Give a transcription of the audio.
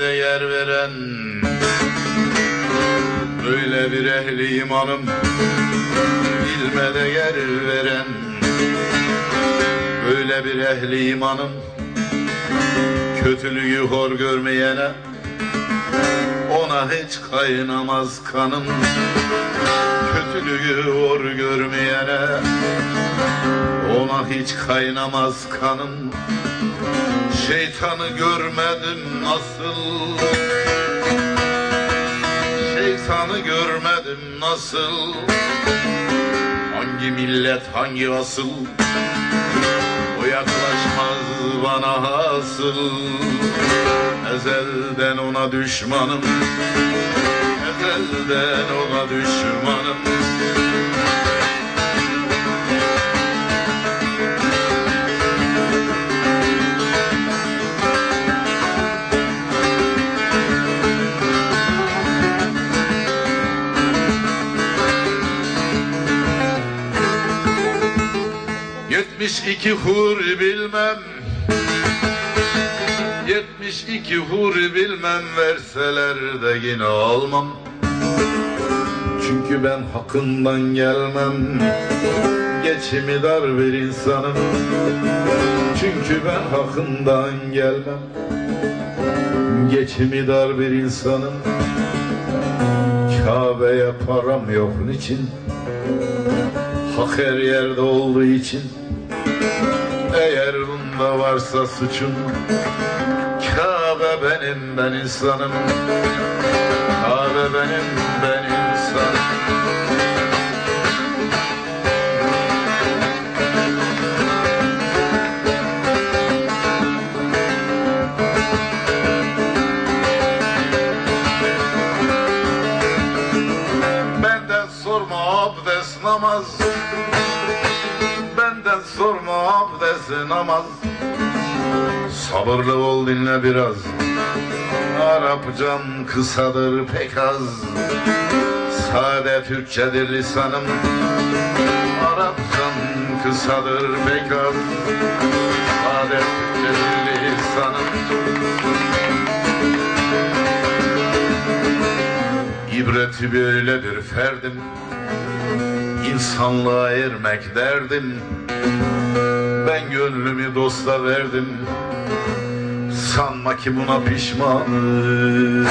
De yer veren Böyle bir ehli imanım. İlme de yer veren Böyle bir ehli imanım Kötülüğü hor görmeyene Ona hiç kaynamaz kanım Kötülüğü hor görmeyene Ona hiç kaynamaz kanım Şeytanı görmedim nasıl? Şeytanı görmedim nasıl? Hangi millet hangi asıl bana hasıl. Ezelden ona düşmanım. Ezelden ona düşmanım. Yetmiş iki hur bilmem Yetmiş iki hur bilmem Verseler de yine almam. Çünkü ben hakkından gelmem. Geçimi dar bir insanım. Çünkü ben hakkından gelmem. Geçimi dar bir insanım. Kabe'ye param yok niçin? Hak her yerde olduğu için. Eğer bunda varsa suçum benim ben insanım. Kabe benim ben insanım. Benden sorma abdest namaz. Benden sorma abdest namaz Sabırlı ol dinle biraz. Arapçam kısadır pek az. Sade Türkçedir lisanım. Arapçam kısadır pek az. Sade Türkçedir lisanım. İbreti böyledir ferdim. İnsanlığa ermek derdim Ben gönlümü dosta verdim. Sanma ki buna pişmanım